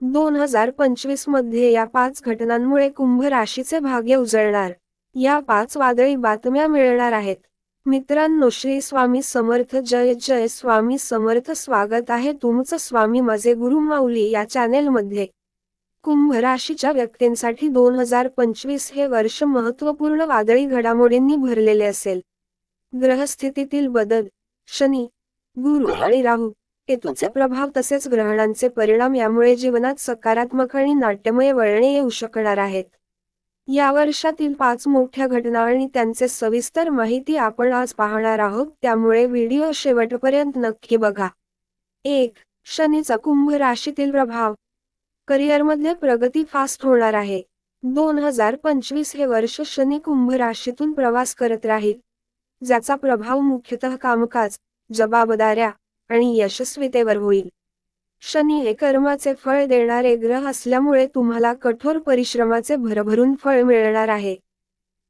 दोन हजार पंचवीसमध्ये या पाच घटनांमुळे कुंभ राशीचे भाग्य उजळणार. या पाच वादळी बातम्या मिळणार आहेत. मित्रांनो श्री स्वामी समर्थ जय जय. स्वामी समर्थ स्वागत आहे तुमचं स्वामी माझे गुरु माऊली या चॅनेलमध्ये. कुंभ राशीच्या व्यक्तींसाठी दोन हजार पंचवीस हे वर्ष महत्त्वपूर्ण वादळी घडामोडींनी भरलेले असेल. ग्रहस्थितीतील बदल शनी गुरु आणि राहू केतूचे प्रभाव तसेच ग्रहणांचे परिणाम यामुळे जीवनात सकारात्मक आणि नाट्यमय वळणे येऊ शकणार आहेत. या वर्षातील पाच मोठ्या घटना आणि त्यांचे सविस्तर माहिती आपण आज पाहणार आहोत त्यामुळे व्हिडिओ शेवटपर्यंत नक्की बघा. एक शनीचा कुंभ राशीतील प्रभाव. करिअरमध्ये प्रगती फास्ट होणार आहे. दोन हजार पंचवीस हे वर्ष शनी कुंभ राशीतून प्रवास करत राहील. ज्याचा प्रभाव मुख्यतः कामकाज जबाबदाऱ्या आणि यशस्वीतेवर होईल. शनी हे कर्माचे फळ देणारे ग्रह असल्यामुळे तुम्हाला कठोर परिश्रमाचे भरभरून फळ मिळणार आहे.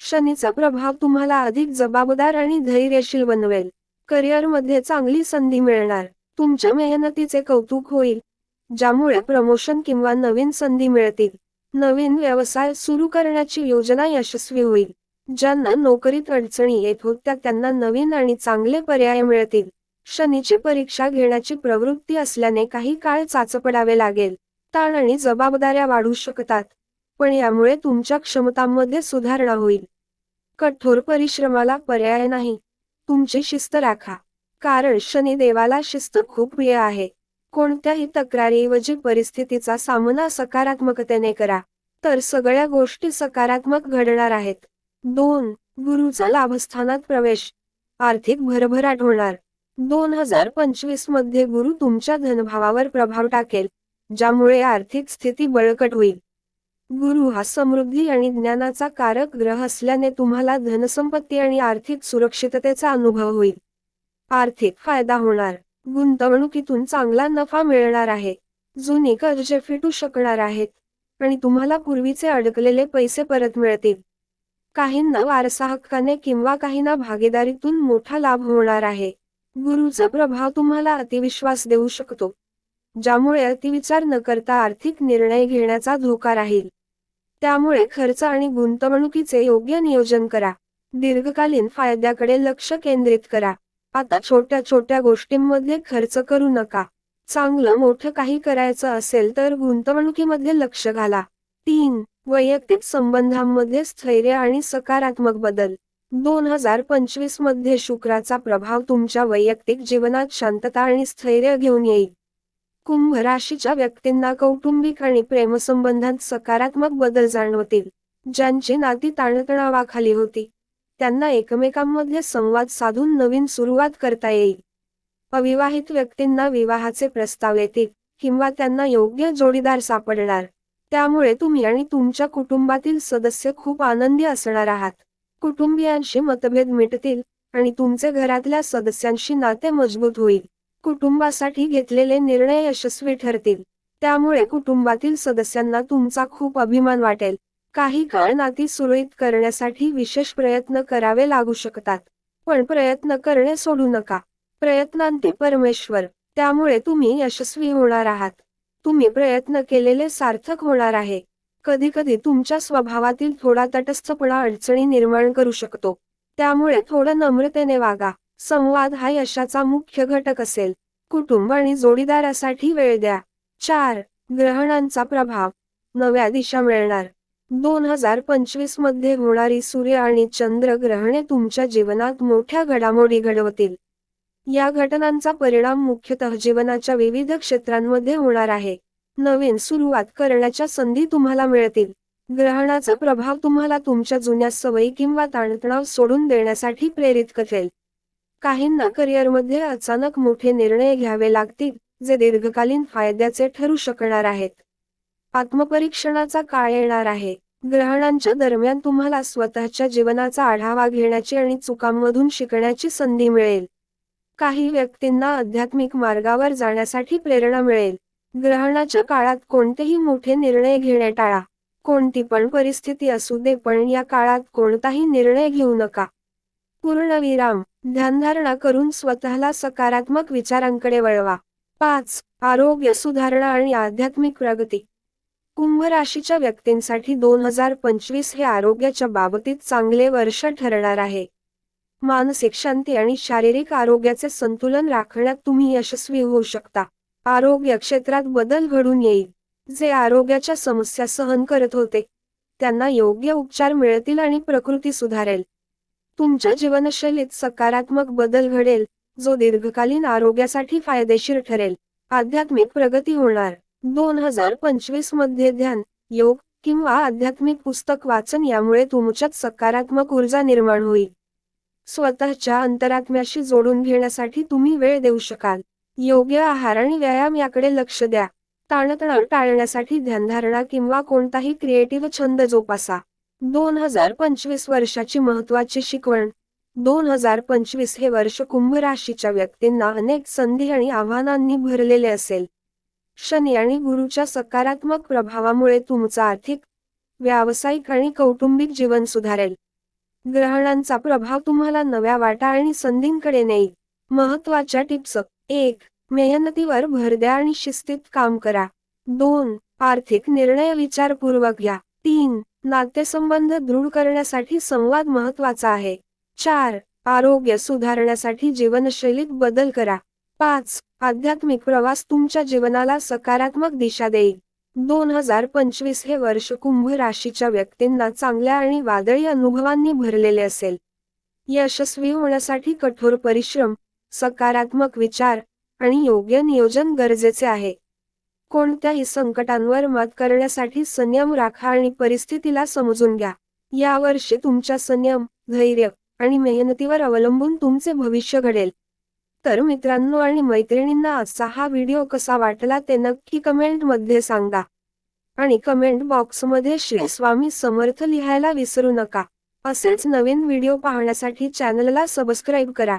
शनीचा प्रभाव तुम्हाला अधिक जबाबदार आणि धैर्यशील बनवेल. करिअरमध्ये चांगली संधी मिळणार. तुमच्या मेहनतीचे कौतुक होईल ज्यामुळे प्रमोशन किंवा नवीन संधी मिळतील. नवीन व्यवसाय सुरू करण्याची योजना यशस्वी होईल. ज्यांना नोकरीत अडचणी येत होत्या त्यांना नवीन आणि चांगले पर्याय मिळतील. शनीची परीक्षा घेण्याची प्रवृत्ती असल्याने काही काळ चाचपडावे लागेल. ताण आणि जबाबदाऱ्या वाढू शकतात. पण यामुळे तुमच्या क्षमतांमध्ये सुधारणा होईल. कठोर परिश्रमाला पर्याय नाही. तुमची शिस्त राखा. कारण शनी देवाला शिस्त खूप प्रिय आहे. कोणत्याही तक्रारीऐवजी परिस्थितीचा सामना सकारात्मकतेने करा. तर सगळ्या गोष्टी सकारात्मक घडणार आहेत. दोन गुरुचा लाभस्थानात प्रवेश. आर्थिक भरभराट होणार. दोन हजार पंचवीसमध्ये गुरु तुमच्या धनभावावर प्रभाव टाकेल ज्यामुळे आर्थिक स्थिती बळकट होईल. गुरु हा समृद्धी आणि ज्ञानाचा कारक ग्रह असल्याने तुम्हाला धनसंपत्ती आणि आर्थिक सुरक्षिततेचा अनुभव होईल. आर्थिक फायदा होणार. गुंतवणुकीतून चांगला नफा मिळणार आहे. जुनी कर्जे फिटू शकणार आहेत. आणि तुम्हाला पूर्वीचे अडकलेले पैसे परत मिळतील. काहींना वारसा हक्काने किंवा काहींना भागीदारीतून मोठा लाभ होणार आहे. गुरुचा प्रभाव तुम्हाला अतिविश्वास देऊ शकतो. ज्यामुळे अतिविचार न करता आर्थिक निर्णय घेण्याचा धोका राहील. त्यामुळे खर्च आणि गुंतवणुकीचे योग्य नियोजन करा. दीर्घकालीन फायद्याकडे लक्ष केंद्रित करा. आता छोट्या छोट्या गोष्टींमध्ये खर्च करू नका. चांगलं मोठं काही करायचं असेल तर गुंतवणुकीमध्ये लक्ष घाला. तीन वैयक्तिक संबंधांमध्ये स्थैर्य आणि सकारात्मक बदल. दोन हजार पंचवीसमध्ये शुक्राचा प्रभाव तुमच्या वैयक्तिक जीवनात शांतता आणि स्थैर्य घेऊन येईल. कुंभ राशीच्या व्यक्तींना कौटुंबिक आणि प्रेमसंबंधात सकारात्मक बदल जाणवतील ज्यांची नाती ताणतणावाखाली होती. त्यांना एकमेकांमध्ये संवाद साधून नवीन सुरुवात करता येईल. अविवाहित व्यक्तींना विवाहाचे प्रस्ताव येतील किंवा त्यांना योग्य जोडीदार सापडणार. त्यामुळे तुम्ही आणि तुमच्या कुटुंबातील सदस्य खूप आनंदी असणार आहात. कुटुंबियांशी मतभेद मिटतील आणि तुमचे घरातल्या सदस्यांशी नाते मजबूत होईल. कुटुंबासाठी घेतलेले निर्णय यशस्वी ठरतील. त्यामुळे कुटुंबातील सदस्यांना तुमचा खूप अभिमान वाटेल. काही काळ नाती सुरळीत करण्यासाठी विशेष प्रयत्न करावे लागू शकतात. पण प्रयत्न करणे सोडू नका. प्रयत्नांती परमेश्वर. त्यामुळे तुम्ही यशस्वी होणार आहात. तुम्ही प्रयत्न केलेले सार्थक होणार आहे. कधी कधी तुमच्या स्वभावातील थोडा तटस्थपणा अडचणी निर्माण करू शकतो. त्यामुळे थोडं नम्रतेने वागा. संवाद हा यशाचा मुख्य घटक असेल. कुटुंब आणि जोडीदारासाठी वेळ द्या. चार. ग्रहणांचा प्रभाव. नव्या दिशा मिळणार. दोन हजार पंचवीसमध्ये होणारी सूर्य आणि चंद्र ग्रहणे तुमच्या जीवनात मोठ्या घडामोडी घडवतील. या घटनांचा परिणाम मुख्यतः जीवनाच्या विविध क्षेत्रांमध्ये होणार आहे. नवीन सुरुवात करण्याच्या संधी तुम्हाला मिळतील. ग्रहणाचा प्रभाव तुम्हाला तुमच्या जुन्या सवयी किंवा ताणतणाव सोडून देण्यासाठी प्रेरित करेल. काहींना करिअरमध्ये अचानक मोठे निर्णय घ्यावे लागतील जे दीर्घकालीन फायद्याचे ठरू शकणार आहेत. आत्मपरीक्षणाचा काळ येणार आहे. ग्रहणांच्या दरम्यान तुम्हाला स्वतःच्या जीवनाचा आढावा घेण्याची आणि चुकांमधून शिकण्याची संधी मिळेल. काही व्यक्तींना आध्यात्मिक मार्गावर जाण्यासाठी प्रेरणा मिळेल. ग्रहणाच्या काळात कोणतेही मोठे निर्णय घेणे टाळा. कोणती पण परिस्थिती असू दे पण या काळात कोणताही निर्णय घेऊ नका. पूर्णविराम ध्यानधारणा करून स्वतःला सकारात्मक विचारांकडे वळवा. पाच आरोग्य सुधारणा आणि आध्यात्मिक प्रगती. कुंभ राशीच्या व्यक्तींसाठी दोन हजार पंचवीस हे आरोग्याच्या बाबतीत चांगले वर्ष ठरणार आहे. मानसिक शांती आणि शारीरिक आरोग्याचे संतुलन राखण्यात तुम्ही यशस्वी होऊ शकता. आरोग्य क्षेत्रात बदल घडून येईल. जे आरोग्याच्या समस्या सहन करत होते त्यांना योग्य उपचार मिळतील आणि प्रकृती सुधारेल. तुमच्या जीवनशैलीत सकारात्मक बदल घडेल जो दीर्घकालीन आरोग्यासाठी फायदेशीर ठरेल. आध्यात्मिक प्रगती होणार. दोन हजार पंचवीसमध्ये ध्यान योग किंवा आध्यात्मिक पुस्तक वाचन यामुळे तुमच्यात सकारात्मक ऊर्जा निर्माण होईल. स्वतःच्या अंतरात्म्याशी जोडून घेण्यासाठी तुम्ही वेळ देऊ शकाल. योग्य आहार आणि व्यायाम याकडे लक्ष द्या. ताणतणाव टाळण्यासाठी ध्यानधारणा किंवा कोणताही क्रिएटिव्ह छंद जोपासा. दोन हजार पंचवीस वर्षाची महत्वाची शिकवण. दोन हजार पंचवीस हे वर्ष कुंभ राशीच्या व्यक्तींना अनेक संधी आणि आव्हानांनी भरलेले असेल. शनी आणि गुरुच्या सकारात्मक प्रभावामुळे तुमचं आर्थिक व्यावसायिक आणि कौटुंबिक जीवन सुधारेल. ग्रहणांचा प्रभाव तुम्हाला नव्या वाटा आणि संधींकडे नेईल. महत्त्वाच्या टिप्स एक मेहनतीवर भर द्या आणि शिस्तीत काम करा. दोन आर्थिक निर्णय विचारपूर्वक घ्या. तीन नातेसंबंध दृढ करण्यासाठी संवाद महत्त्वाचा आहे. चार आरोग्य सुधारण्यासाठी जीवनशैलीत बदल करा. पाच आध्यात्मिक प्रवास तुमच्या जीवनाला सकारात्मक दिशा देईल. दोन हजार पंचवीस हे वर्ष कुंभ राशीच्या व्यक्तींना चांगल्या आणि वादळी अनुभवांनी भरलेले असेल. यशस्वी होण्यासाठी कठोर परिश्रम सकारात्मक विचार आणि योग्य नियोजन गरजेचे आहे. कोणत्याही संकटांवर मात करण्यासाठी संयम राखा आणि परिस्थितीला समजून घ्या. यावर्षी तुमच्या संयम धैर्य आणि मेहनतीवर अवलंबून तुमचे भविष्य घडेल. तर मित्रांनो आणि मैत्रिणींना असा हा व्हिडिओ कसा वाटला ते नक्की कमेंटमध्ये सांगा. आणि कमेंट बॉक्समध्ये श्री स्वामी समर्थ लिहायला विसरू नका. असेच नवीन व्हिडिओ पाहण्यासाठी चॅनलला सबस्क्राईब करा.